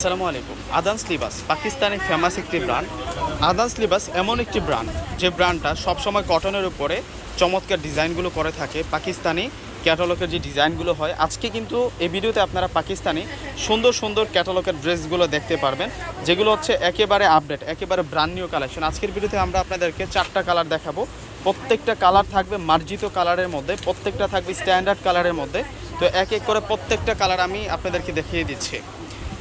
আসসালামু আলাইকুম। আদান স্লিবাস পাকিস্তানি ফেমাস একটি ব্র্যান্ড আদান স্লিবাস এমন একটি ব্র্যান্ড যে ব্র্যান্ডটা সবসময় কটনের উপরে চমৎকার ডিজাইনগুলো করে থাকে। পাকিস্তানি ক্যাটালগের যে ডিজাইনগুলো হয়, আজকে কিন্তু এই ভিডিওতে আপনারা পাকিস্তানি সুন্দর সুন্দর ক্যাটালগের ড্রেসগুলো দেখতে পারবেন, যেগুলো হচ্ছে একেবারে আপডেট একেবারে ব্র্যান্ড নিউ কালেকশন আজকের ভিডিওতে আমরা আপনাদেরকে চারটা কালার দেখাবো। প্রত্যেকটা কালার থাকবে মার্জিত কালারের মধ্যে, প্রত্যেকটা থাকবে স্ট্যান্ডার্ড কালারের মধ্যে। তো এক এক করে প্রত্যেকটা কালার আমি আপনাদেরকে দেখিয়ে দিচ্ছি।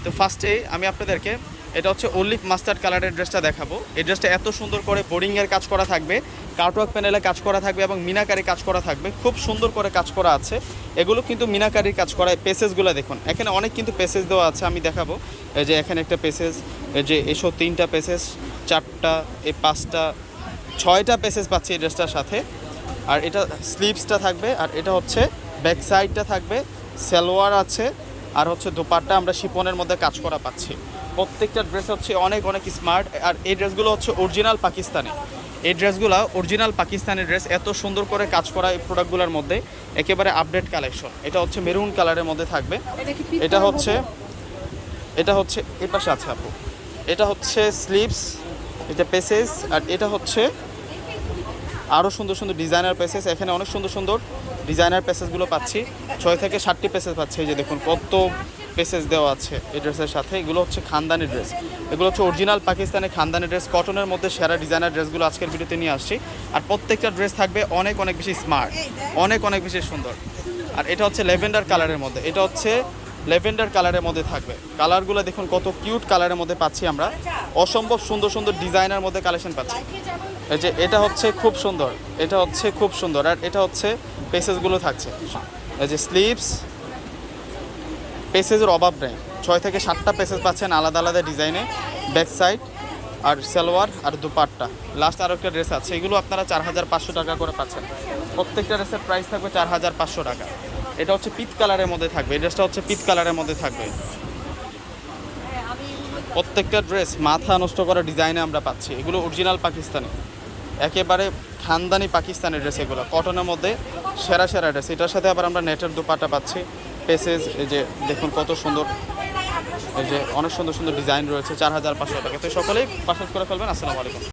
তো ফার্স্টে আমি আপনাদেরকে, এটা হচ্ছে অলিভ মাস্টার্ড কালারের ড্রেসটা দেখাবো। এই ড্রেসটা এত সুন্দর করে বোর্ডিংয়ের কাজ করা থাকবে কার্টওয়ার্ক প্যানেলে কাজ করা থাকবে এবং মিনাকারি কাজ করা থাকবে, খুব সুন্দর করে কাজ করা আছে। এগুলো কিন্তু মিনাকারির কাজ করা পেসেসগুলো দেখুন। এখানে অনেক কিন্তু পেসেস দেওয়া আছে, আমি দেখাবো। এই যে এখানে একটা পেসেস এই যে এসো তিনটা পেসেস চারটা, এই পাঁচটা, ছয়টা পেসেস পাচ্ছি এই ড্রেসটার সাথে। আর এটা স্লিভসটা থাকবে, আর এটা হচ্ছে ব্যাক সাইডটা থাকবে, সালোয়ার আছে আর হচ্ছে দোপাট্টা আমরা শিপনের মধ্যে কাজ করা পাচ্ছি। প্রত্যেকটা ড্রেস হচ্ছে অনেক অনেক স্মার্ট আর এই ড্রেসগুলো হচ্ছে অরিজিনাল পাকিস্তানি। এই ড্রেসগুলো অরিজিনাল পাকিস্তানি ড্রেস এত সুন্দর করে কাজ করা এই প্রোডাক্টগুলোর মধ্যে একেবারে আপডেট কালেকশন এটা হচ্ছে মেরুন কালারের মধ্যে থাকবে। এটা হচ্ছে এটা হচ্ছে এর পাশে আছে আপু। এটা হচ্ছে স্লিভস এটা পেসেস আর এটা হচ্ছে আরও সুন্দর সুন্দর ডিজাইনার পেসেস এখানে অনেক সুন্দর সুন্দর ডিজাইনার পেসেসগুলো পাচ্ছি। ছয় থেকে ষাটটি পেসেস পাচ্ছি, এই যে দেখুন কত পেসেস দেওয়া আছে এই ড্রেসের সাথে। এগুলো হচ্ছে খানদানি ড্রেস এগুলো হচ্ছে অরিজিনাল পাকিস্তানি খানদানি ড্রেস কটনের মধ্যে সেরা ডিজাইনার ড্রেসগুলো আজকের ভিডিওতে নিয়ে আসছি। আর প্রত্যেকটা ড্রেস থাকবে অনেক অনেক বেশি স্মার্ট অনেক অনেক বেশি সুন্দর। আর এটা হচ্ছে লেভেন্ডার কালারের মধ্যে, এটা হচ্ছে লেভেন্ডার কালারের মধ্যে থাকবে। কালারগুলো দেখুন কত কিউট কালারের মধ্যে পাচ্ছি আমরা। অসম্ভব সুন্দর সুন্দর ডিজাইনের মধ্যে কালেকশন পাচ্ছি। এই যে এটা হচ্ছে খুব সুন্দর, এটা হচ্ছে খুব সুন্দর, আর এটা হচ্ছে পেসেসগুলো থাকছে। এই যে স্লিভস পেসেজের অভাব নেই। ছয় থেকে সাতটা পেসেস পাচ্ছেন আলাদা আলাদা ডিজাইনে ব্যাক সাইড আর সালোয়ার আর দুপাট্টা। লাস্ট আরও একটা ড্রেস আছে, এগুলো আপনারা চার হাজার পাঁচশো টাকা করে পাচ্ছেন। প্রত্যেকটা ড্রেসের প্রাইস থাকবে চার হাজার পাঁচশো টাকা। এটা হচ্ছে পিত কালারের মধ্যে থাকবে, এই ড্রেসটা হচ্ছে পিত কালারের মধ্যে থাকবে। প্রত্যেকটা ড্রেস মাথা নষ্ট করা ডিজাইনে আমরা পাচ্ছি, এগুলো অরিজিনাল পাকিস্তানি। একেবারে খানদানি পাকিস্তানের ড্রেস এগুলো। কটনের মধ্যে সেরা সেরা ড্রেস এটার সাথে আবার আমরা নেটের দুপাটা পাচ্ছি। পেসেজ এই যে দেখুন কত সুন্দর। এই যে অনেক সুন্দর সুন্দর ডিজাইন রয়েছে, চার হাজার পাঁচশো টাকা। তো সকলেই পারচেস করে ফেলবেন। আসসালামু আলাইকুম।